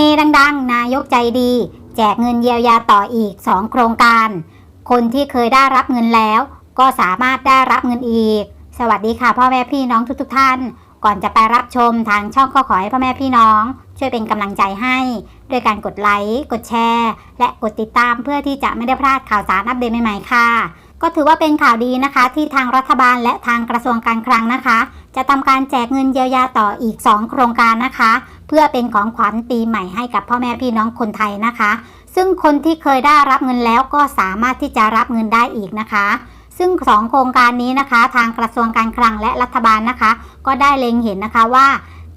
เฮดังๆ นายกใจดี แจกเงินเยียวยาต่ออีก 2 โครงการ คนที่เคยได้รับเงินแล้ว ก็สามารถได้รับเงินอีก สวัสดีค่ะพ่อแม่พี่น้องทุกๆท่าน ก่อนจะไปรับชมทางช่องก็ขอให้พ่อแม่พี่น้อง ช่วยเป็นกำลังใจให้ด้วยการกดไลค์ กดแชร์ และกดติดตามเพื่อที่จะไม่ได้พลาดข่าวสารอัปเดตใหม่ๆค่ะ ก็ถือว่าเป็นข่าวดีนะคะ ที่ทางรัฐบาลและทางกระทรวงการคลังนะคะ จะทำการแจกเงินเยียวยาต่ออีก 2 โครงการนะคะ เพื่อเป็นของขวัญปีใหม่ให้กับพ่อแม่พี่น้องคนไทยนะคะ ซึ่งคนที่เคยได้รับเงินแล้วก็สามารถที่จะรับเงินได้อีกนะคะซึ่ง 2 โครงการนี้นะคะ ทางกระทรวงการคลังและรัฐบาลนะคะ ก็ได้เล็งเห็นนะคะว่า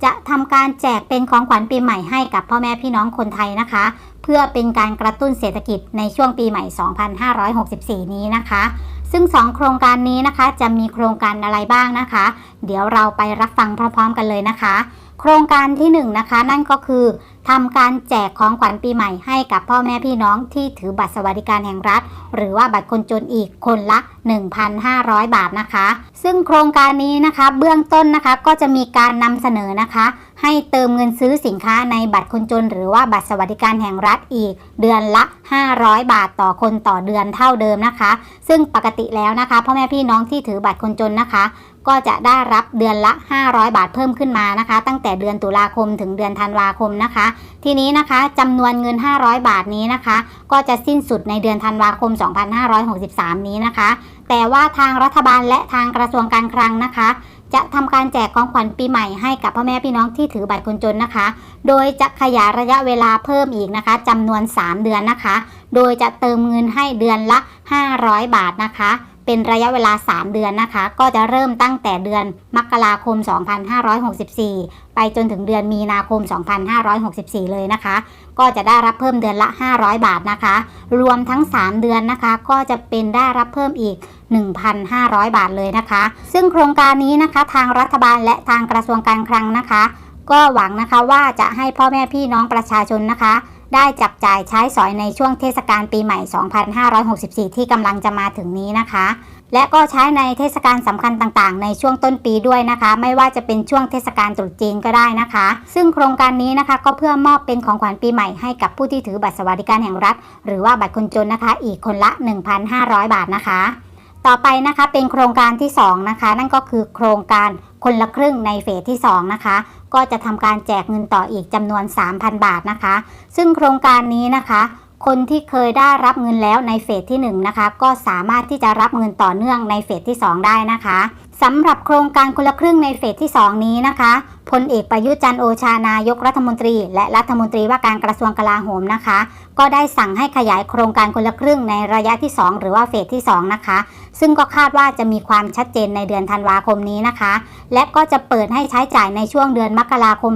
จะทำการแจกเป็นของขวัญปีใหม่ให้กับพ่อแม่พี่น้องคนไทยนะคะ เพื่อเป็นการกระตุ้นเศรษฐกิจในช่วงปีใหม่ 2564 นี้นะคะ ซึ่ง 2 โครงการนี้นะคะจะมีโครงการอะไรบ้างนะคะ เดี๋ยวเราไปรับฟังพร้อมๆกันเลยนะคะ โครงการที่1นงนะคะนั่นก็คือทำการแจกของขวัญปีใหม่ให้กับพ่อแม่พี่น้องที่ถือบัตรสวัสดิการแห่งรัฐ หรือว่าบัตรคนจนอีกคนละ 1,500 บาทนะคะ ซึ่งโครงการนี้นะคะเบื้องต้นนะคะก็จะมีการนำเสนอนะคะ ให้เติมเงินซื้อสินค้าในบัตรคนจน หรือว่าบัตรสวัสดิการแห่งรัฐอีก เดือนละ 500 บาทต่อคนต่อเดือนเท่าเดิมนะคะ ซึ่งปกติแล้วนะคะพ่อแม่พี่น้องที่ถือบัตรคนจนนะคะ ก็จะได้รับเดือนละ 500 บาทเพิ่มขึ้นมานะคะ ตั้งแต่เดือนตุลาคมถึงเดือนธันวาคมนะคะ ทีนี้นะคะจำนวนเงิน 500 บาทนี้นะคะ ก็จะสิ้นสุดในเดือนธันวาคม 2563 นี้นะคะ แต่ว่าทางรัฐบาลและทางกระทรวงการคลังนะคะ จะทำการแจกของขวัญปีใหม่ให้กับพ่อแม่พี่น้องที่ถือบัตรคนจนนะคะ โดยจะขยายระยะเวลาเพิ่มอีกนะคะจำนวน 3 เดือนนะคะ โดยจะเติมเงินให้เดือนละ 500 บาทนะคะ เป็นระยะเวลา 3 เดือนนะคะ ก็จะเริ่มตั้งแต่เดือนมกราคม 2564 ไปจนถึงเดือนมีนาคม 2564 เลยนะคะ ก็จะได้รับเพิ่มเดือนละ 500 บาทนะคะ รวมทั้ง 3 เดือนนะคะ ก็จะเป็นได้รับเพิ่มอีก 1,500 บาทเลยนะคะ ซึ่งโครงการนี้นะคะทางรัฐบาลและทางกระทรวงการคลังนะคะ ก็หวังนะคะว่าจะให้พ่อแม่พี่น้องประชาชนนะคะ ได้จับจ่ายใช้สอยในช่วงเทศกาลปีใหม่ 2564 ที่กำลังจะมาถึงนี้นะคะ และก็ใช้ในเทศกาลสำคัญต่างๆ ในช่วงต้นปีด้วยนะคะ ไม่ว่าจะเป็นช่วงเทศกาลตรุษจีนก็ได้นะคะ ซึ่งโครงการนี้นะคะก็เพื่อมอบเป็นของขวัญปีใหม่ให้กับผู้ที่ถือบัตรสวัสดิการแห่งรัฐ หรือว่าบัตรคนจนนะคะ อีกคนละ 1,500 บาทนะคะ ต่อไปนะคะเป็นโครงการที่ 2 นะคะ นั่นก็คือโครงการคนละครึ่งในเฟสที่ 2 นะคะ ก็จะทำการแจกเงินต่ออีกจำนวน 3,000 บาทนะคะ ซึ่งโครงการนี้นะคะ คนที่เคยได้รับเงินแล้วในเฟสที่ 1 นะคะ ก็สามารถที่จะรับเงินต่อเนื่องในเฟสที่ 2 ได้นะคะ สำหรับโครงการคนละครึ่งในเฟสที่ 2 นี้นะคะพลเอกประยุทธ์จันโอชานายกรัฐมนตรี และรัฐมนตรีว่าการกระทรวงกลาโหมนะคะ ก็ได้สั่งให้ขยายโครงการคนละครึ่งในระยะที่ 2 หรือว่าเฟสที่ 2 นะคะ ซึ่งก็คาดว่าจะมีความชัดเจนในเดือนธันวาคมนี้นะคะ และก็จะเปิดให้ใช้จ่ายในช่วงเดือนมกราคม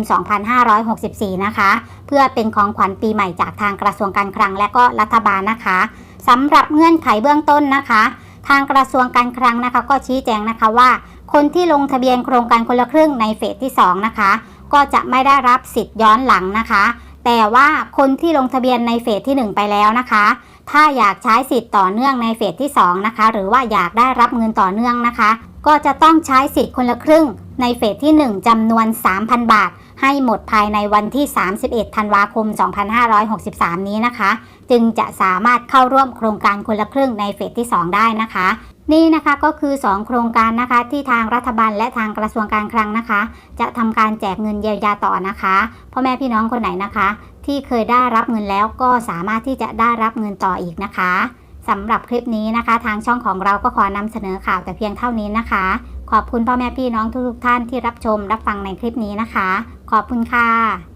2564 นะคะ เพื่อเป็นของขวัญปีใหม่จากทางกระทรวงการคลังและก็รัฐบาลนะคะสำหรับเงื่อนไขเบื้องต้นนะคะ ทางกระทรวงการคลังนะคะ ก็ชี้แจงนะคะว่า คนที่ลงทะเบียนโครงการคนละครึ่งในเฟสที่ 2 นะคะ ก็จะไม่ได้รับสิทธิ์ย้อนหลังนะคะ แต่ว่าคนที่ลงทะเบียนในเฟสที่ 1 ไปแล้วนะคะ ถ้าอยากใช้สิทธิ์ต่อเนื่องในเฟสที่ 2 นะคะ หรือว่าอยากได้รับเงินต่อเนื่องนะคะ ก็จะต้องใช้สิทธิ์คนละครึ่งในเฟสที่ 1จำนวน 3,000 บาท ให้หมดภายในวันที่ 31 ธันวาคม 2563 นี้นะคะ จึงจะสามารถเข้าร่วมโครงการคนละครึ่งในเฟสที่ 2 ได้นะคะนี่นะคะก็คือ 2 โครงการนะคะที่ทางรัฐบาลและทางกระทรวงการคลังนะคะ จะทำการแจกเงินเยียวยาต่อนะคะพ่อแม่พี่น้องคนไหนนะคะ ที่เคยได้รับเงินแล้วก็สามารถที่จะได้รับเงินต่ออีกนะคะสำหรับคลิปนี้นะคะ ทางช่องของเราก็ขอนำเสนอข่าวแต่เพียงเท่านี้นะคะ ขอบคุณพ่อแม่พี่น้องทุกๆท่านที่รับชมรับฟังในคลิปนี้นะคะ ขอบคุณค่ะ